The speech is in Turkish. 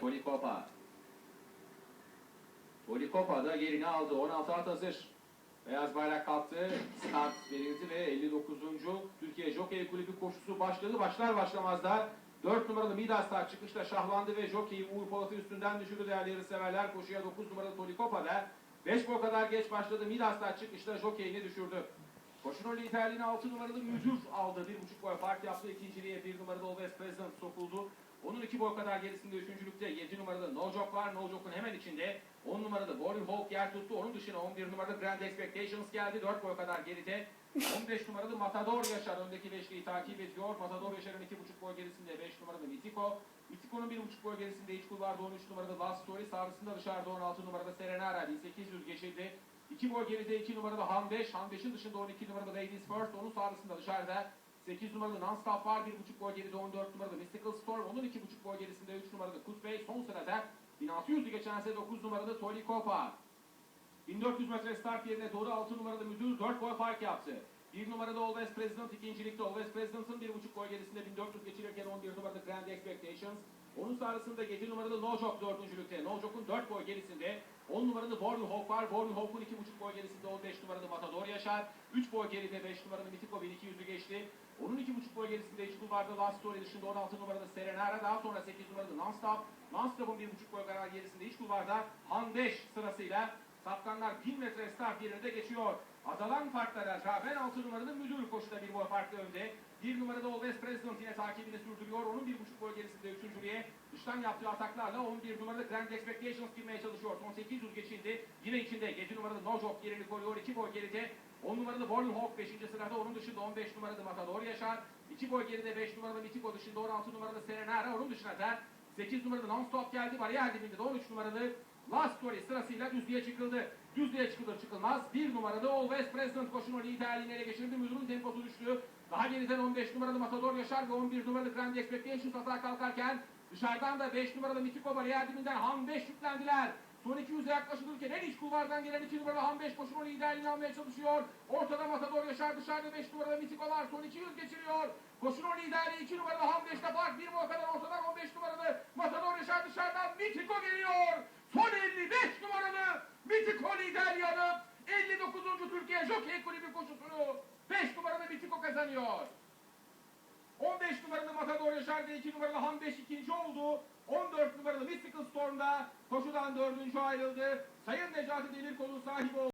Polikopa. Polikopa da yerini aldı. 16 at hazır. Beyaz bayrak kalktı. Start verildi ve 59. Türkiye Jockey Kulübü koşusu başladı. Başlar başlamaz da 4 numaralı Midas'ta çıkışta şahlandı ve jockey Uğur Polat'ı üstünden düşürdü değerli yarışseverler. Koşuya 9 numaralı Polikopa'da 5 boy kadar geç başladı. Midas'ta çıkışta jockey'ini düşürdü. Koşunun liderliğini 6 numaralı Müdür aldı. 1,5 boy fark yaptı. İkinciliğe 1 numaralı Always President sokuldu. Onun 2 boy kadar gerisinde üçüncülükte 7 numaralı No Joke var. No Joke'un hemen içinde 10 numaralı Warrior Hawk yer tuttu. Onun dışına 11 numaralı Grand Expectations geldi. 4 boy kadar geride. 15 numaralı Matador Yaşar öndeki beşliği takip ediyor. Matador Yaşar'ın 2,5 boy gerisinde 5 numaralı Mitiko. Mitiko'nun 1,5 boy gerisinde iç kulvarda 13 numaralı Last Story. Sağrısında dışarıda 16 numaralı Serenara. 1800 geçildi. 2 boy geride 2 numaralı Han 5. Han 5'in dışında 12 numaralı Ladies First. Onun sağrısında dışarıda 8 numaralı Nonstop var. 1,5 boy geride 14 numaralı Mystical Storm. Onun 2,5 boy gerisinde 3 numaralı Kut Bey. Son sırada 1600'lü geçense 9 numaralı Toli Kopa. 1400 metre start yerine doğru 6 numaralı müdür 4 boy fark yaptı. 1 numaralı Always President ikincilikte Always President'ın 1,5 boy gerisinde 1400 geçirirken 11 numaralı Grand Expectations. Onun sonrasında 7 numaralı No Joke dördüncülükte. No Joke'un 4 boy gerisinde 10 numaralı Hawk var. Hawk'un 2,5 boy gerisinde 15 numaralı Matador Yaşar. 3 boy geride 5 numaralı Mitiko 1200'ü geçti. Onun 2,5 boy gerisinde iç kulvarda Last Story dışında 16 numaralı Serenara. Daha sonra 8 numaralı Nonstop. Nonstop'un 1,5 boy kadar gerisinde iç kulvarda Han 5 sırasıyla Safkanlar 1000 metre start yerine de geçiyor. Azalan farklara rağmen 6 numaralı müdür koşuda bir boy farklı önde. 1 numarada Always President yine takibini sürdürüyor. Onun 1,5 boy gerisinde üçüncülüğe dıştan yaptığı ataklarla 11 numaralı Grand Expectations girmeye çalışıyor. Son 800 geçildi. Yine içinde 7 numaralı No Joke yerini koruyor. 2 boy geride. 10 numaralı Warrior Hawk 5. sırada. Onun dışında 15 numaralı Matador Yaşar. 2 boy geride 5 numaralı Mitiko dışında 16 numaralı Serenara. Onun dışında da 8 numaralı Non-Stop geldi. Bariyer dibinde de 13 numaralı Last Story sırasıyla düzlüğe çıkıldı. Düzlüğe çıkılır çıkılmaz. Bir numaralı Always President koşunun liderliğini ele geçirdi. Müdürün temposu düştü. Daha geriden 15 numaralı Matador Yaşar ve 11 numaralı Grand Expectations atağa kalkarken dışarıdan da 5 numaralı Mitiko bariyer dibinden Han 5 yüklendiler. Son 200'e yaklaşılırken en iç kulvardan gelen 2 numaralı Han 5 koşunun liderliğini almaya çalışıyor. Ortada Matador Yaşar dışarıda 5 numaralı Mitikolar son 200 geçiriyor. Koşunun liderliği 2 numaralı Han 5'te fark 1 boy kadar ortadan 15 numaralı Matador Yaşar dışarıdan Mitiko geliyor. Son 55 numaralı Alıp 59. Türkiye Jockey Kulübü koşusunu 5 numaralı Mitiko kazanıyor. 15 numaralı Matador Yaşar'da 2 numaralı Han 5 ikinci oldu. 14 numaralı Mystical Storm'da koşudan dördüncü ayrıldı. Sayın Necati Demirkol'un sahibi oldu.